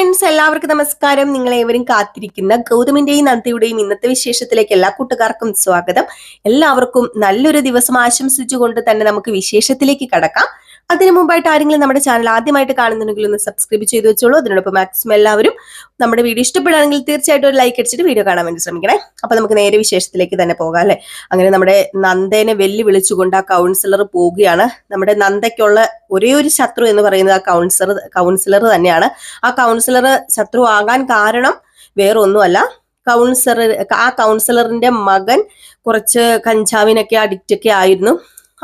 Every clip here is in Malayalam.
ഫ്രണ്ട്സ് എല്ലാവർക്കും നമസ്കാരം. നിങ്ങൾ ഏവരും കാത്തിരിക്കുന്ന ഗൗതമിന്റെയും നന്ദിയുടെയും ഇന്നത്തെ വിശേഷത്തിലേക്ക് എല്ലാ കൂട്ടുകാർക്കും സ്വാഗതം. എല്ലാവർക്കും നല്ലൊരു ദിവസം ആശംസിച്ചുകൊണ്ട് തന്നെ നമുക്ക് വിശേഷത്തിലേക്ക് കടക്കാം. അതിനു മുമ്പായിട്ട് ആരെങ്കിലും നമ്മുടെ ചാനൽ ആദ്യമായിട്ട് കാണുന്നുണ്ടെങ്കിൽ ഒന്ന് സബ്സ്ക്രൈബ് ചെയ്ത് വെച്ചോളൂ. അതിനോടൊപ്പം മാക്സിമം എല്ലാവരും നമ്മുടെ വീഡിയോ ഇഷ്ടപ്പെടുകയാണെങ്കിൽ തീർച്ചയായിട്ടും ഒരു ലൈക്ക് അടിച്ചിട്ട് വീഡിയോ കാണാൻ വേണ്ടി ശ്രമിക്കണേ. അപ്പൊ നമുക്ക് നേരെ വിശേഷത്തിലേക്ക് തന്നെ പോകാം അല്ലെ? അങ്ങനെ നമ്മുടെ നന്ദേനെ വെല്ലുവിളിച്ചുകൊണ്ട് ആ കൗൺസിലർ പോവുകയാണ്. നമ്മുടെ നന്ദയ്ക്കുള്ള ഒരേ ഒരു ശത്രു എന്ന് പറയുന്നത് ആ കൗൺസിലർ കൗൺസിലർ തന്നെയാണ്. ആ കൗൺസിലർ ശത്രു ആകാൻ കാരണം വേറൊന്നുമല്ല. കൗൺസിലർ ആ കൗൺസിലറിന്റെ മകൻ കുറച്ച് കഞ്ചാവിനൊക്കെ അഡിക്റ്റ് ഒക്കെ ആയിരുന്നു.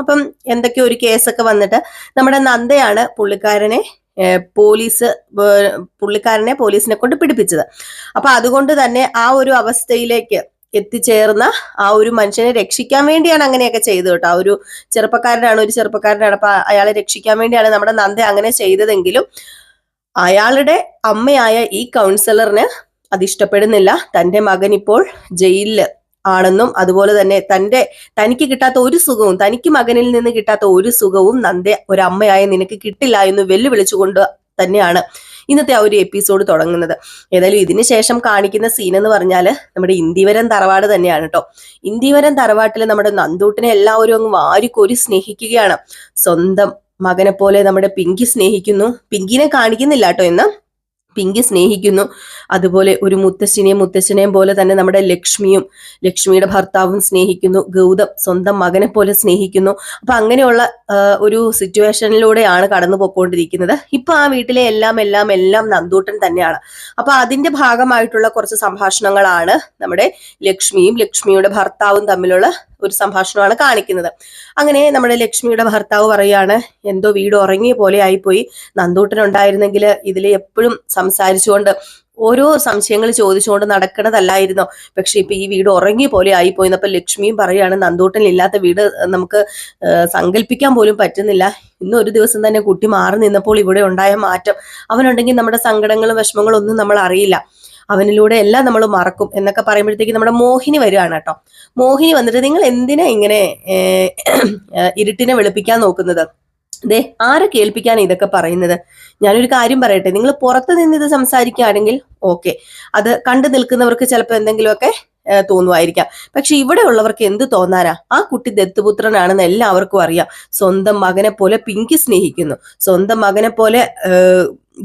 അപ്പം എന്തൊക്കെയോ ഒരു കേസൊക്കെ വന്നിട്ട് നമ്മുടെ നന്ദയാണ് പുള്ളിക്കാരനെ പോലീസ് പുള്ളിക്കാരനെ പോലീസിനെ കൊണ്ട് പിടിപ്പിച്ചത്. അപ്പൊ അതുകൊണ്ട് തന്നെ ആ ഒരു അവസ്ഥയിലേക്ക് എത്തിച്ചേർന്ന ആ ഒരു മനുഷ്യനെ രക്ഷിക്കാൻ വേണ്ടിയാണ് അങ്ങനെയൊക്കെ ചെയ്തത് കേട്ടോ. ആ ഒരു ചെറുപ്പക്കാരനാണ് ഒരു ചെറുപ്പക്കാരനാണ്. അപ്പൊ അയാളെ രക്ഷിക്കാൻ വേണ്ടിയാണ് നമ്മുടെ നന്ദ അങ്ങനെ ചെയ്തതെങ്കിലും അയാളുടെ അമ്മയായ ഈ കൗൺസിലറിന് അത് ഇഷ്ടപ്പെടുന്നില്ല. തന്റെ മകൻ ഇപ്പോൾ ജയിലിൽ ആണെന്നും അതുപോലെ തന്നെ തന്റെ തനിക്ക് കിട്ടാത്ത ഒരു സുഖവും തനിക്ക് മകനിൽ നിന്ന് കിട്ടാത്ത ഒരു സുഖവും നന്ദ ഒരമ്മയായ നിനക്ക് കിട്ടില്ല എന്ന് വെല്ലുവിളിച്ചുകൊണ്ട് തന്നെയാണ് ഇന്നത്തെ ആ ഒരു എപ്പിസോഡ് തുടങ്ങുന്നത്. ഏതായാലും ഇതിന് ശേഷം കാണിക്കുന്ന സീൻ എന്ന് പറഞ്ഞാൽ നമ്മുടെ ഇന്ദിവരം തറവാട് തന്നെയാണ് കേട്ടോ ഇന്ദിവരം തറവാട്ടിൽ നമ്മുടെ നന്ദൂട്ടിനെ എല്ലാവരും അങ്ങ് വാരിക്കോരി സ്നേഹിക്കുകയാണ്. സ്വന്തം മകനെ പോലെ നമ്മുടെ പിങ്കി സ്നേഹിക്കുന്നു. പിങ്കിനെ കാണിക്കുന്നില്ല കേട്ടോ എന്ന് പിങ്കി സ്നേഹിക്കുന്നു. അതുപോലെ ഒരു മുത്തശ്ശിനെയും മുത്തശ്ശനെയും പോലെ തന്നെ നമ്മുടെ ലക്ഷ്മിയും ലക്ഷ്മിയുടെ ഭർത്താവും സ്നേഹിക്കുന്നു. ഗൗതം സ്വന്തം മകനെ പോലെ സ്നേഹിക്കുന്നു. അപ്പൊ അങ്ങനെയുള്ള ഒരു സിറ്റുവേഷനിലൂടെയാണ് കടന്നു പോയിക്കൊണ്ടിരിക്കുന്നത് ഇപ്പൊ ആ വീട്ടിലെ എല്ലാം എല്ലാം എല്ലാം നന്ദൂട്ടൻ തന്നെയാണ്. അപ്പൊ അതിന്റെ ഭാഗമായിട്ടുള്ള കുറച്ച് സംഭാഷണങ്ങളാണ് നമ്മുടെ ലക്ഷ്മിയും ലക്ഷ്മിയുടെ ഭർത്താവും തമ്മിലുള്ള ഒരു സംഭാഷണമാണ് കാണിക്കുന്നത്. അങ്ങനെ നമ്മുടെ ലക്ഷ്മിയുടെ ഭർത്താവ് പറയാണ് എന്തോ വീട് ഉറങ്ങിയ പോലെ ആയിപ്പോയി. നന്ദൂട്ടനുണ്ടായിരുന്നെങ്കിൽ ഇതിൽ എപ്പോഴും സംസാരിച്ചുകൊണ്ട് ഓരോ സംശയങ്ങൾ ചോദിച്ചുകൊണ്ട് നടക്കണതല്ലായിരുന്നു? പക്ഷെ ഇപ്പൊ ഈ വീട് ഉറങ്ങി പോലെ ആയിപ്പോയി അപ്പൊ ലക്ഷ്മിയും നന്ദൂട്ടൻ ഇല്ലാത്ത വീട് നമുക്ക് സങ്കല്പിക്കാൻ പോലും പറ്റുന്നില്ല. ഇന്ന് ഒരു ദിവസം തന്നെ കുട്ടി മാറി നിന്നപ്പോൾ ഇവിടെ ഉണ്ടായ മാറ്റം. അവനുണ്ടെങ്കിൽ നമ്മുടെ സങ്കടങ്ങളും വിഷമങ്ങളും ഒന്നും നമ്മൾ അറിയില്ല. അവനിലൂടെ എല്ലാം നമ്മൾ മറക്കും എന്നൊക്കെ പറയുമ്പോഴത്തേക്ക് നമ്മുടെ മോഹിനി വരികയാണ് കേട്ടോ. മോഹിനി വന്നിട്ട് നിങ്ങൾ എന്തിനാ ഇങ്ങനെ ഇരുട്ടിനെ വെളുപ്പിക്കാൻ നോക്കുന്നത്? ദേ ആരെ കേൾപ്പിക്കാൻ ഇതൊക്കെ പറയുന്നത്? ഞാനൊരു കാര്യം പറയട്ടെ നിങ്ങൾ പുറത്ത് നിന്ന് ഇത് സംസാരിക്കുകയാണെങ്കിൽ ഓക്കെ. അത് കണ്ടു നിൽക്കുന്നവർക്ക് ചിലപ്പോൾ എന്തെങ്കിലുമൊക്കെ തോന്നുമായിരിക്കാം പക്ഷെ ഇവിടെ ഉള്ളവർക്ക് എന്ത് തോന്നാനാ? ആ കുട്ടി ദത്തുപുത്രനാണെന്ന് എല്ലാവർക്കും അറിയാം. സ്വന്തം മകനെ പോലെ പിങ്കി സ്നേഹിക്കുന്നു. സ്വന്തം മകനെ പോലെ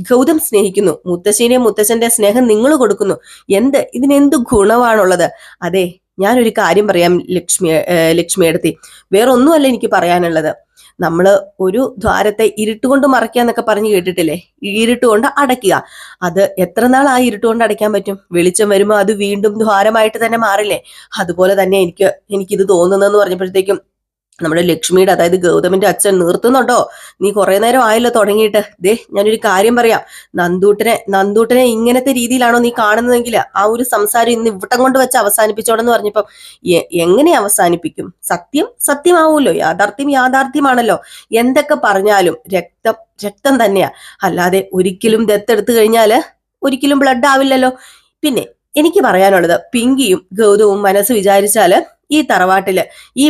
ഗൗതം സ്നേഹിക്കുന്നു. മുത്തശ്ശീനെ മുത്തശ്ശന്റെ സ്നേഹം നിങ്ങൾ കൊടുക്കുന്നു. എന്ത്? ഇതിനെന്ത് ഗുണമാണുള്ളത്? അതെ ഞാനൊരു കാര്യം പറയാം ലക്ഷ്മി ലക്ഷ്മിയെടുത്തി വേറൊന്നുമല്ല എനിക്ക് പറയാനുള്ളത്. നമ്മൾ ഒരു ദ്വാരത്തെ ഇരുട്ടുകൊണ്ട് മറയ്ക്കുക എന്നൊക്കെ പറഞ്ഞ് കേട്ടിട്ടില്ലേ? ഇരുട്ടുകൊണ്ട് അടയ്ക്കുക. അത് എത്ര നാൾ ആ ഇരുട്ടുകൊണ്ട് അടയ്ക്കാൻ പറ്റും? വെളിച്ചം വരുമ്പോൾ അത് വീണ്ടും ദ്വാരമായിട്ട് തന്നെ മാറില്ലേ? അതുപോലെ തന്നെ എനിക്ക് എനിക്കിത് തോന്നുന്നതെന്ന് പറഞ്ഞപ്പോഴത്തേക്കും നമ്മുടെ ലക്ഷ്മിയുടെ അതായത് ഗൗതമിന്റെ അച്ഛൻ നിർത്തുന്നുണ്ടോ? നീ കുറെ നേരം ആയല്ലോ തുടങ്ങിയിട്ട്. ദേ ഞാനൊരു കാര്യം പറയാം. നന്ദൂട്ടനെ നന്ദൂട്ടനെ ഇങ്ങനത്തെ രീതിയിലാണോ നീ കാണുന്നതെങ്കിൽ ആ ഒരു സംസാരം ഇന്ന് ഇവിടം കൊണ്ട് വെച്ച് അവസാനിപ്പിച്ചോടെന്ന് പറഞ്ഞപ്പം എങ്ങനെ അവസാനിപ്പിക്കും? സത്യം? സത്യമാവുമല്ലോ. യാഥാർത്ഥ്യം യാഥാർത്ഥ്യമാണല്ലോ. എന്തൊക്കെ പറഞ്ഞാലും രക്തം രക്തം തന്നെയാ. അല്ലാതെ ഒരിക്കലും ദത്തെടുത്തു കഴിഞ്ഞാൽ ഒരിക്കലും ബ്ലഡ് ആവില്ലല്ലോ. പിന്നെ എനിക്ക് പറയാനുള്ളത് പിങ്കിയും ഗൗതവും മനസ്സ് വിചാരിച്ചാൽ ഈ തറവാട്ടിൽ ഈ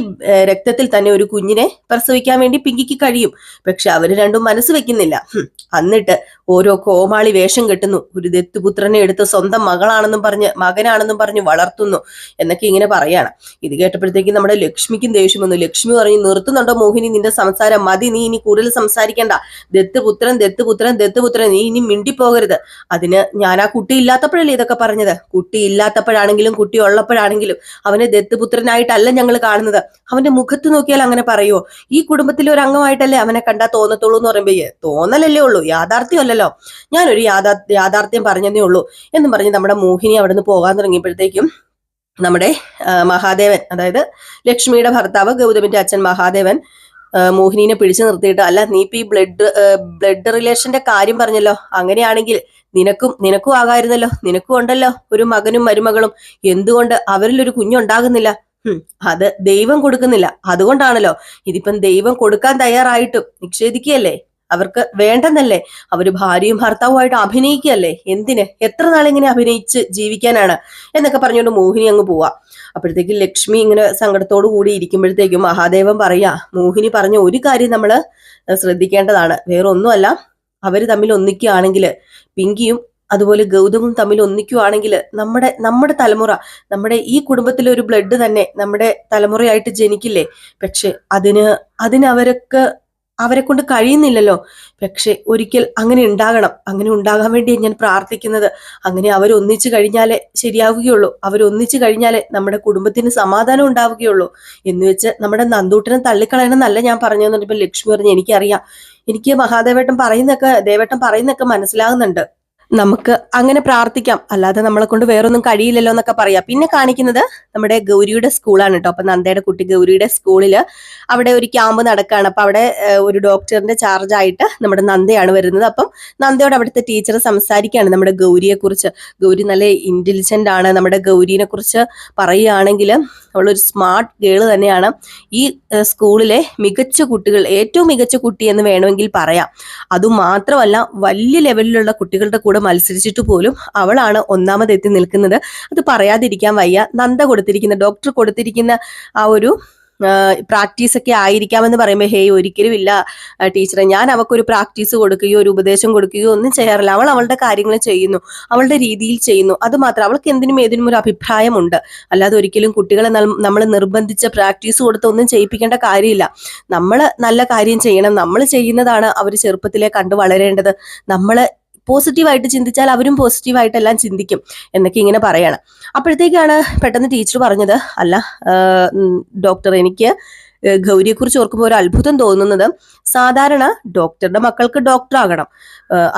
രക്തത്തിൽ തന്നെ ഒരു കുഞ്ഞിനെ പ്രസവിക്കാൻ വേണ്ടി പിങ്കിക്ക് കഴിയും. പക്ഷെ അവർ രണ്ടും മനസ്സ് വെക്കുന്നില്ല. എന്നിട്ട് ഓരോ കോമാളി വേഷം കെട്ടുന്നു. ഒരു ദത്തുപുത്രനെ എടുത്ത് സ്വന്തം മകളാണെന്നും പറഞ്ഞ് മകനാണെന്നും പറഞ്ഞ് വളർത്തുന്നു എന്നൊക്കെ ഇങ്ങനെ പറയാണ്. ഇത് കേട്ടപ്പോഴത്തേക്ക് നമ്മുടെ ലക്ഷ്മിക്കും ദേഷ്യം വന്നു. ലക്ഷ്മി പറഞ്ഞു നിർത്തുന്നുണ്ടോ മോഹിനി നിന്റെ സംസാരം? മതി നീ ഇനി കൂടുതൽ സംസാരിക്കണ്ട. ദത്തുപുത്രൻ ദത്തുപുത്രൻ ദത്തുപുത്രൻ നീ ഇനി മിണ്ടിപ്പോകരുത്. അതിന് ഞാൻ ആ കുട്ടി ഇല്ലാത്തപ്പോഴല്ലേ ഇതൊക്കെ പറഞ്ഞത്? കുട്ടി ഇല്ലാത്തപ്പോഴാണെങ്കിലും കുട്ടി ഉള്ളപ്പോഴാണെങ്കിലും അവനെ ദത്തുപുത്രനായിട്ടല്ല ഞങ്ങൾ കാണുന്നത്. അവന്റെ മുഖത്ത് നോക്കിയാൽ അങ്ങനെ പറയുമോ ഈ കുടുംബത്തിലെ ഒരു അംഗമായിട്ടല്ലേ അവനെ കണ്ടാ തോന്നത്തുള്ളൂ എന്ന് പറയുമ്പോ തോന്നലല്ലേ ഉള്ളൂ? യാഥാർത്ഥ്യമല്ലല്ലോ. ഞാനൊരു യാഥാ യാഥാർത്ഥ്യം പറഞ്ഞതേ ഉള്ളൂ. എന്ന് പറഞ്ഞ് നമ്മുടെ മോഹിനി അവിടെ നിന്ന് പോകാൻ തുടങ്ങിയപ്പോഴത്തേക്കും നമ്മുടെ മഹാദേവൻ അതായത് ലക്ഷ്മിയുടെ ഭർത്താവ് ഗൗതമിന്റെ അച്ഛൻ മഹാദേവൻ മോഹിനിനെ പിടിച്ചു നിർത്തിയിട്ട് അല്ല നീ ഇപ്പൊ ഈ ബ്ലഡ് ബ്ലഡ് റിലേഷന്റെ കാര്യം പറഞ്ഞല്ലോ. അങ്ങനെയാണെങ്കിൽ നിനക്കും നിനക്കും ആകായിരുന്നല്ലോ. നിനക്കും ഉണ്ടല്ലോ. ഒരു മകനും മരുമകളും. എന്തുകൊണ്ട് അവരിൽ ഒരു കുഞ്ഞുണ്ടാകുന്നില്ല? അത് ദൈവം കൊടുക്കുന്നില്ല. അതുകൊണ്ടാണല്ലോ ഇതിപ്പം ദൈവം കൊടുക്കാൻ തയ്യാറായിട്ടും നിഷേധിക്കുകയല്ലേ? അവർക്ക് വേണ്ടെന്നല്ലേ? അവർ ഭാര്യയും ഭർത്താവുമായിട്ട് അഭിനയിക്കുകയല്ലേ? എന്തിന്? എത്ര നാളിങ്ങനെ അഭിനയിച്ച് ജീവിക്കാനാണ്? എന്നൊക്കെ പറഞ്ഞുകൊണ്ട് മോഹിനി അങ്ങ് പോവാ. അപ്പോഴത്തേക്കും ലക്ഷ്മി ഇങ്ങനെ സങ്കടത്തോടു കൂടി ഇരിക്കുമ്പോഴത്തേക്കും മഹാദേവൻ പറയാ മോഹിനി പറഞ്ഞ ഒരു കാര്യം നമ്മൾ ശ്രദ്ധിക്കേണ്ടതാണ്. വേറെ ഒന്നുമല്ല അവർ തമ്മിൽ ഒന്നിക്കുകയാണെങ്കിൽ പിങ്കിയും അതുപോലെ ഗൗതമും തമ്മിൽ ഒന്നിക്കുവാണെങ്കിൽ നമ്മുടെ നമ്മുടെ തലമുറ നമ്മുടെ ഈ കുടുംബത്തിലെ ഒരു ബ്ലഡ് തന്നെ നമ്മുടെ തലമുറയായിട്ട് ജനിക്കില്ലേ? പക്ഷെ അതിന് അതിനവരൊക്കെ അവരെ കൊണ്ട് കഴിയുന്നില്ലല്ലോ. പക്ഷെ ഒരിക്കൽ അങ്ങനെ ഉണ്ടാകണം. അങ്ങനെ ഉണ്ടാകാൻ വേണ്ടി ഞാൻ പ്രാർത്ഥിക്കുന്നത്. അങ്ങനെ അവരൊന്നിച്ചു കഴിഞ്ഞാലേ ശരിയാവുകയുള്ളൂ. അവരൊന്നിച്ചു കഴിഞ്ഞാലേ നമ്മുടെ കുടുംബത്തിന് സമാധാനം ഉണ്ടാവുകയുള്ളൂ. എന്ന് വെച്ച് നമ്മുടെ നന്ദൂട്ടിനെ തള്ളിക്കളയണമെന്നല്ല ഞാൻ പറഞ്ഞു പറഞ്ഞപ്പോൾ ലക്ഷ്മി പറഞ്ഞു എനിക്കറിയാം. എനിക്ക് മഹാദേവേട്ടൻ പറയുന്നൊക്കെ ദേവേട്ടൻ പറയുന്നൊക്കെ മനസ്സിലാകുന്നുണ്ട്. നമുക്ക് അങ്ങനെ പ്രാർത്ഥിക്കാം. അല്ലാതെ നമ്മളെ കൊണ്ട് വേറൊന്നും കഴിയില്ലല്ലോ എന്നൊക്കെ പറയാം. പിന്നെ കാണിക്കുന്നത് നമ്മുടെ ഗൗരിയുടെ സ്കൂളാണ് കേട്ടോ. അപ്പൊ നന്ദയുടെ കുട്ടി ഗൗരിയുടെ സ്കൂളിൽ അവിടെ ഒരു ക്യാമ്പ് നടക്കുകയാണ് അപ്പൊ അവിടെ ഒരു ഡോക്ടറിന്റെ ചാർജ് ആയിട്ട് നമ്മുടെ നന്ദയാണ് വരുന്നത്. അപ്പം നന്ദയോട് അവിടുത്തെ ടീച്ചർ സംസാരിക്കുകയാണ് നമ്മുടെ ഗൗരിയെ കുറിച്ച് ഗൗരി നല്ല ഇന്റലിജന്റ് ആണ്. നമ്മുടെ ഗൗരിനെ കുറിച്ച് പറയുകയാണെങ്കിൽ അവളൊരു സ്മാർട്ട് ഗേൾ തന്നെയാണ് ഈ സ്കൂളിലെ മികച്ച കുട്ടികൾ ഏറ്റവും മികച്ച കുട്ടി എന്ന് വേണമെങ്കിൽ പറയാം. അതുമാത്രമല്ല വലിയ ലെവലിലുള്ള കുട്ടികളുടെ കൂടെ മത്സരിച്ചിട്ട് പോലും അവളാണ് ഒന്നാമതെത്തി നിൽക്കുന്നത്. അത് പറയാതിരിക്കാൻ വയ്യ. നന്ദ കൊടുത്തിരിക്കുന്ന ഡോക്ടർ കൊടുത്തിരിക്കുന്ന ആ ഒരു പ്രാക്ടീസ് ഒക്കെ ആയിരിക്കാമെന്ന് പറയുമ്പോൾ ഹേയ് ഒരിക്കലും ഇല്ല ടീച്ചറെ. ഞാൻ അവൾക്കൊരു പ്രാക്ടീസ് കൊടുക്കുകയോ ഒരു ഉപദേശം കൊടുക്കുകയോ ഒന്നും ചെയ്യാറില്ല. അവൾ അവളുടെ കാര്യങ്ങൾ ചെയ്യുന്നു. അവളുടെ രീതിയിൽ ചെയ്യുന്നു. അത് മാത്രം. അവൾക്ക് എന്തിനും ഏതിനും ഒരു അഭിപ്രായമുണ്ട്. അല്ലാതെ ഒരിക്കലും കുട്ടികളെ നമ്മൾ നിർബന്ധിച്ച് പ്രാക്ടീസ് കൊടുത്ത് ഒന്നും ചെയ്യിപ്പിക്കേണ്ട കാര്യമില്ല. നമ്മൾ നല്ല കാര്യം ചെയ്യണം. നമ്മൾ ചെയ്യുന്നതാണ് അവർ ചെറുപ്പത്തിലെ കണ്ടു വളരേണ്ടത്. നമ്മൾ പോസിറ്റീവായിട്ട് ചിന്തിച്ചാൽ അവരും പോസിറ്റീവായിട്ടെല്ലാം ചിന്തിക്കും എന്നൊക്കെ ഇങ്ങനെ പറയാണ്. അപ്പോഴത്തേക്കാണ് പെട്ടെന്ന് ടീച്ചർ പറഞ്ഞത് അല്ല ഡോക്ടർ എനിക്ക് ഗൗരിയെക്കുറിച്ച് ഓർക്കുമ്പോൾ ഒരു അത്ഭുതം തോന്നുന്നത് സാധാരണ ഡോക്ടറുടെ മക്കൾക്ക് ഡോക്ടർ ആകണം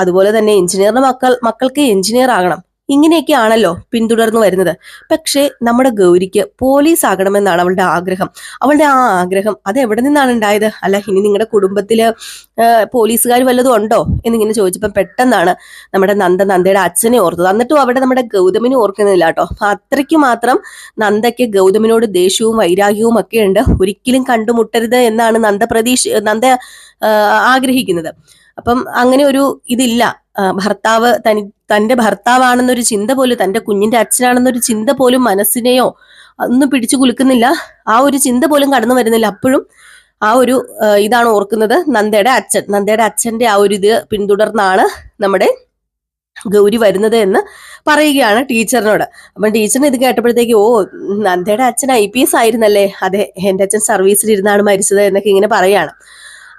അതുപോലെ തന്നെ എഞ്ചിനീയറുടെ മക്കൾ മക്കൾക്ക് എഞ്ചിനീയർ ആകണം. ഇങ്ങനെയൊക്കെയാണല്ലോ പിന്തുടർന്നു വരുന്നത്. പക്ഷേ നമ്മുടെ ഗൗരിക്ക് പോലീസ് ആകണമെന്നാണ് അവളുടെ ആഗ്രഹം. അവളുടെ ആ ആഗ്രഹം അത് എവിടെ നിന്നാണ് ഉണ്ടായത്? അല്ല ഇനി നിങ്ങളുടെ കുടുംബത്തിൽ പോലീസുകാർ വല്ലതും ഉണ്ടോ? എന്നിങ്ങനെ ചോദിച്ചപ്പോൾ പെട്ടെന്നാണ് നമ്മുടെ നന്ദ നന്ദയുടെ അച്ഛനെ ഓർത്തത്. എന്നിട്ടും അവിടെ നമ്മുടെ ഗൗതമിനെ ഓർക്കുന്നില്ല കേട്ടോ. അത്രയ്ക്ക് മാത്രം നന്ദയ്ക്ക് ഗൗതമിനോട് ദേഷ്യവും വൈരാഗ്യവും ഒക്കെ ഉണ്ട്. ഒരിക്കലും കണ്ടുമുട്ടരുത് എന്നാണ് നന്ദ പ്രതീക്ഷ നന്ദ ആഗ്രഹിക്കുന്നത്. അപ്പം അങ്ങനെ ഒരു ഇതില്ല. ഭർത്താവ് തനി തന്റെ ഭർത്താവാണെന്നൊരു ചിന്ത പോലും തന്റെ കുഞ്ഞിന്റെ അച്ഛനാണെന്നൊരു ചിന്ത പോലും മനസ്സിനെയോ ഒന്നും പിടിച്ചു കുലുക്കുന്നില്ല. ആ ഒരു ചിന്ത പോലും കടന്നു വരുന്നില്ല. അപ്പോഴും ആ ഒരു ഇതാണ് ഓർക്കുന്നത് നന്ദയുടെ അച്ഛൻ. നന്ദയുടെ അച്ഛന്റെ ആ ഒരു ഇത് പിന്തുടർന്നാണ് നമ്മുടെ ഗൗരി വരുന്നത് എന്ന് പറയുകയാണ് ടീച്ചറിനോട്. അപ്പം ടീച്ചറിന് ഇത് കേട്ടപ്പോഴത്തേക്ക് ഓ നന്ദയുടെ അച്ഛൻ ഐ പി എസ് ആയിരുന്നല്ലേ? അതെ എന്റെ അച്ഛൻ സർവീസിൽ ഇരുന്നാണ് മരിച്ചത് എന്നൊക്കെ ഇങ്ങനെ പറയുകയാണ്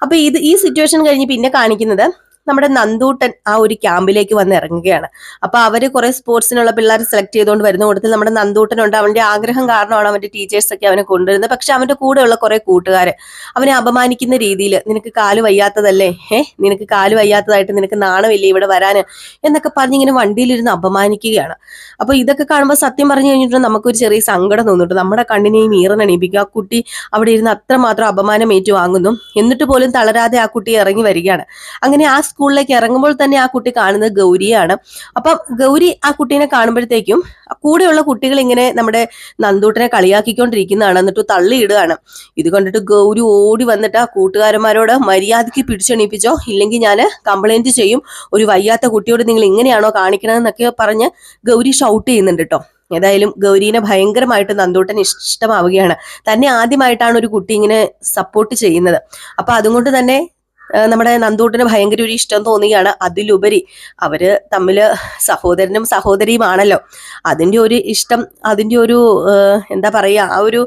അപ്പൊ ഇത് ഈ സിറ്റുവേഷൻ കഴിഞ്ഞ് പിന്നെ കാണിക്കുന്നത് നമ്മുടെ നന്ദൂട്ടൻ ആ ഒരു ക്യാമ്പിലേക്ക് വന്ന് ഇറങ്ങുകയാണ്. അപ്പൊ അവർ കുറെ സ്പോർട്സിനുള്ള പിള്ളേർ സെലക്ട് ചെയ്തുകൊണ്ട് വരുന്ന കൂട്ടത്തിൽ നമ്മുടെ നന്ദൂട്ടനുണ്ട് അവന്റെ ആഗ്രഹം കാരണമാണ് അവന്റെ ടീച്ചേഴ്സ് ഒക്കെ അവനെ കൊണ്ടുവരുന്നത്. പക്ഷെ അവന്റെ കൂടെയുള്ള കുറെ കൂട്ടുകാര് അവനെ അപമാനിക്കുന്ന രീതിയിൽ നിനക്ക് കാൽ വയ്യാത്തതല്ലേ? ഏ നിനക്ക് കാൽ വയ്യാത്തതായിട്ട് നിനക്ക് നാണമില്ലേ ഇവിടെ വരാന്? എന്നൊക്കെ പറഞ്ഞ് ഇങ്ങനെ വണ്ടിയിലിരുന്ന് അപമാനിക്കുകയാണ്. അപ്പൊ ഇതൊക്കെ കാണുമ്പോൾ സത്യം പറഞ്ഞു കഴിഞ്ഞിട്ട് നമുക്കൊരു ചെറിയ സങ്കടം തോന്നിട്ട് നമ്മുടെ കണ്ണിനെയും ഈറനണിയിപ്പിക്കുക ആ കുട്ടി അവിടെ ഇരുന്ന് അത്രമാത്രം അപമാനം ഏറ്റുവാങ്ങുന്നു. എന്നിട്ട് പോലും തളരാതെ ആ കുട്ടി ഇറങ്ങി വരികയാണ്. അങ്ങനെ ആ സ്കൂളിലേക്ക് ഇറങ്ങുമ്പോൾ തന്നെ ആ കുട്ടി കാണുന്നത് ഗൗരിയാണ്. അപ്പം ഗൗരി ആ കുട്ടീനെ കാണുമ്പോഴത്തേക്കും കൂടെയുള്ള കുട്ടികൾ ഇങ്ങനെ നമ്മുടെ നന്ദൂട്ടനെ കളിയാക്കിക്കൊണ്ടിരിക്കുന്നതാണ്. എന്നിട്ട് തള്ളിയിടുകയാണ് ഇത് കണ്ടിട്ട് ഗൗരി ഓടി വന്നിട്ട് ആ കൂട്ടുകാരന്മാരോട് മര്യാദയ്ക്ക് പിടിച്ചെണീപ്പിച്ചോ ഇല്ലെങ്കിൽ ഞാൻ കംപ്ലൈന്റ് ചെയ്യും. ഒരു വയ്യാത്ത കുട്ടിയോട് നിങ്ങൾ ഇങ്ങനെയാണോ കാണിക്കണമെന്നൊക്കെ പറഞ്ഞ് ഗൗരി ഷൗട്ട് ചെയ്യുന്നുണ്ട് കേട്ടോ. ഏതായാലും ഗൗരീനെ ഭയങ്കരമായിട്ട് നന്ദൂട്ടൻ ഇഷ്ടമാവുകയാണ്. തന്നെ ആദ്യമായിട്ടാണ് ഒരു കുട്ടി ഇങ്ങനെ സപ്പോർട്ട് ചെയ്യുന്നത്. അപ്പൊ അതുകൊണ്ട് തന്നെ നമ്മുടെ നന്ദൂട്ടിന് ഭയങ്കര ഒരു ഇഷ്ടം തോന്നുകയാണ്. അതിലുപരി അവർ തമ്മിൽ സഹോദരനും സഹോദരിയുമാണല്ലോ. അതിന്റെ ഒരു ഇഷ്ടം അതിന്റെ ഒരു എന്താ പറയാ ആ ഒരു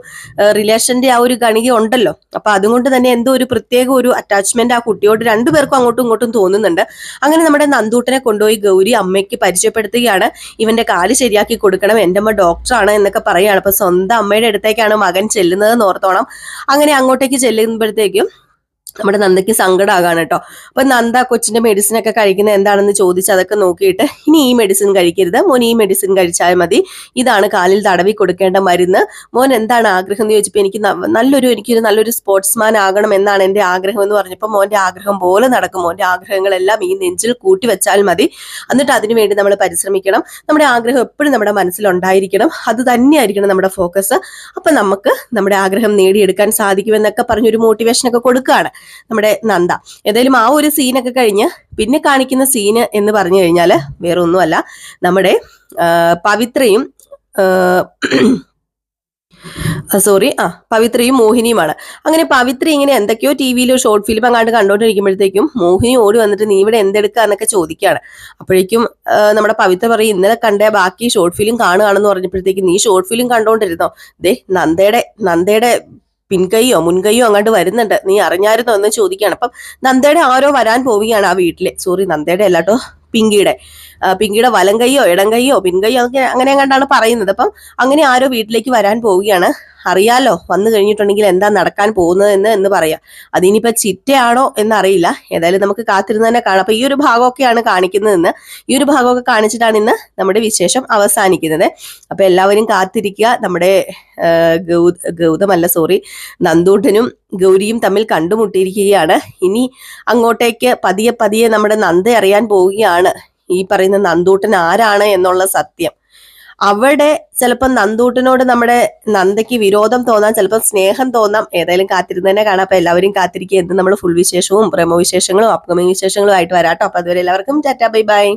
റിലേഷന്റെ ആ ഒരു ഗണിക ഉണ്ടല്ലോ. അപ്പൊ അതുകൊണ്ട് തന്നെ എന്തോ ഒരു പ്രത്യേക ഒരു അറ്റാച്ച്മെന്റ് ആ കുട്ടിയോട് രണ്ടുപേർക്കും അങ്ങോട്ടും ഇങ്ങോട്ടും തോന്നുന്നുണ്ട്. അങ്ങനെ നമ്മുടെ നന്ദൂട്ടനെ കൊണ്ടുപോയി ഗൗരി അമ്മയ്ക്ക് പരിചയപ്പെടുത്തുകയാണ്. ഇവന്റെ കാൽ ശരിയാക്കി കൊടുക്കണം എന്റെ അമ്മ ഡോക്ടറാണ് എന്നൊക്കെ പറയുകയാണ്. അപ്പൊ സ്വന്തം അമ്മയുടെ അടുത്തേക്കാണ് മകൻ ചെല്ലുന്നത് ഓർത്തോണം. അങ്ങനെ അങ്ങോട്ടേക്ക് ചെല്ലുമ്പോഴത്തേക്കും നമ്മുടെ നന്ദയ്ക്ക് സങ്കടമാകാണ് കേട്ടോ. അപ്പൊ നന്ദ കൊച്ചിന്റെ മെഡിസിൻ ഒക്കെ കഴിക്കുന്നത് എന്താണെന്ന് ചോദിച്ച് അതൊക്കെ നോക്കിയിട്ട് ഇനി ഈ മെഡിസിൻ കഴിക്കരുത്. മോൻ ഈ മെഡിസിൻ കഴിച്ചാൽ മതി. ഇതാണ് കാലിൽ തടവി കൊടുക്കേണ്ട മരുന്ന്. മോൻ എന്താണ് ആഗ്രഹം എന്ന് ചോദിച്ചപ്പോൾ എനിക്ക് നല്ലൊരു എനിക്കൊരു നല്ലൊരു സ്പോർട്സ്മാൻ ആകണം എന്നാണ് എന്റെ ആഗ്രഹം എന്ന് പറഞ്ഞപ്പോൾ മോന്റെ ആഗ്രഹം പോലെ നടക്കും. മോന്റെ ആഗ്രഹങ്ങളെല്ലാം ഈ നെഞ്ചിൽ കൂട്ടി വെച്ചാൽ മതി. എന്നിട്ട് അതിനുവേണ്ടി നമ്മൾ പരിശ്രമിക്കണം. നമ്മുടെ ആഗ്രഹം എപ്പോഴും നമ്മുടെ മനസ്സിലുണ്ടായിരിക്കണം. അത് തന്നെയായിരിക്കണം നമ്മുടെ ഫോക്കസ് അപ്പൊ നമുക്ക് നമ്മുടെ ആഗ്രഹം നേടിയെടുക്കാൻ സാധിക്കുമെന്നൊക്കെ പറഞ്ഞൊരു മോട്ടിവേഷൻ ഒക്കെ കൊടുക്കുകയാണ്. നമ്മുടെ നന്ദ. ഏതായാലും ആ ഒരു സീനൊക്കെ കഴിഞ്ഞ് പിന്നെ കാണിക്കുന്ന സീന് എന്ന് പറഞ്ഞു കഴിഞ്ഞാൽ വേറെ ഒന്നുമല്ല നമ്മുടെ പവിത്രയും സോറി ആ പവിത്രയും മോഹിനിയുമാണ്. അങ്ങനെ പവിത്ര ഇങ്ങനെ എന്തൊക്കെയോ ടി വിയിലോ ഷോർട്ട് ഫിലിം അങ്ങാണ്ട് കണ്ടോണ്ടിരിക്കുമ്പോഴത്തേക്കും മോഹിനി ഓടി വന്നിട്ട് നീ ഇവിടെ എന്തെടുക്കുക എന്നൊക്കെ ചോദിക്കുകയാണ്. അപ്പോഴേക്കും നമ്മുടെ പവിത്ര പറയും ഇന്നലെ കണ്ട ബാക്കി ഷോർട്ട് ഫിലിം കാണുകയാണെന്ന് പറഞ്ഞപ്പോഴത്തേക്കും നീ ഷോർട്ട് ഫിലിം കണ്ടോണ്ടിരുന്നോ? ദേ നന്ദയുടെ നന്ദയുടെ പിൻകൈയോ മുൻകൈയോ അങ്ങോട്ട് വരുന്നുണ്ട്. നീ അറിഞ്ഞായിരുന്നോ എന്ന് ചോദിക്കുകയാണ്. അപ്പം നന്ദയുടെ ആരോ വരാൻ പോവുകയാണ് ആ വീട്ടിലെ. സോറി നന്ദയുടെ അല്ലാട്ടോ പിങ്കിയുടെ. പിങ്കിയുടെ വലം കൈയോ ഇടം കൈയോ പിൻകൈയോ അങ്ങനെ കണ്ടാണ് പറയുന്നത്. അപ്പം അങ്ങനെ ആരോ വീട്ടിലേക്ക് വരാൻ പോവുകയാണ്. അറിയാലോ വന്നു കഴിഞ്ഞിട്ടുണ്ടെങ്കിൽ എന്താ നടക്കാൻ പോകുന്നത് എന്ന് എന്ന് പറയാം. അതിനിപ്പോ ചിറ്റയാണോ എന്നറിയില്ല. ഏതായാലും നമുക്ക് കാത്തിരുന്ന് തന്നെ കാണാം. അപ്പൊ ഈ ഒരു ഭാഗമൊക്കെയാണ് കാണിക്കുന്നതെന്ന്. ഈ ഒരു ഭാഗമൊക്കെ കാണിച്ചിട്ടാണ് ഇന്ന് നമ്മുടെ വിശേഷം അവസാനിക്കുന്നത്. അപ്പൊ എല്ലാവരും കാത്തിരിക്കുക. നമ്മുടെ ഗൗ ഗൗതമല്ല സോറി നന്ദൂട്ടനും ഗൗരിയും തമ്മിൽ കണ്ടുമുട്ടിയിരിക്കുകയാണ്. ഇനി അങ്ങോട്ടേക്ക് പതിയെ പതിയെ നമ്മുടെ നന്ദ അറിയാൻ പോവുകയാണ്. ഈ പറയുന്ന നന്ദൂട്ടൻ ആരാണ് എന്നുള്ള സത്യം. അവിടെ ചിലപ്പോൾ നന്ദൂട്ടനോട് നമ്മുടെ നന്ദയ്ക്ക് വിരോധം തോന്നാം ചിലപ്പോൾ സ്നേഹം തോന്നാം. ഏതായാലും കാത്തിരുന്നതിനെ കാണാം. അപ്പൊ എല്ലാവരും കാത്തിരിക്കുക. എന്ന് നമ്മൾ ഫുൾ വിശേഷവും പ്രമോ വിശേഷങ്ങളും അപ്കമിങ് വിശേഷങ്ങളും ആയിട്ട് വരാട്ടോ അപ്പൊ അതുവരെ എല്ലാവർക്കും ടാറ്റാ ബൈ ബൈ.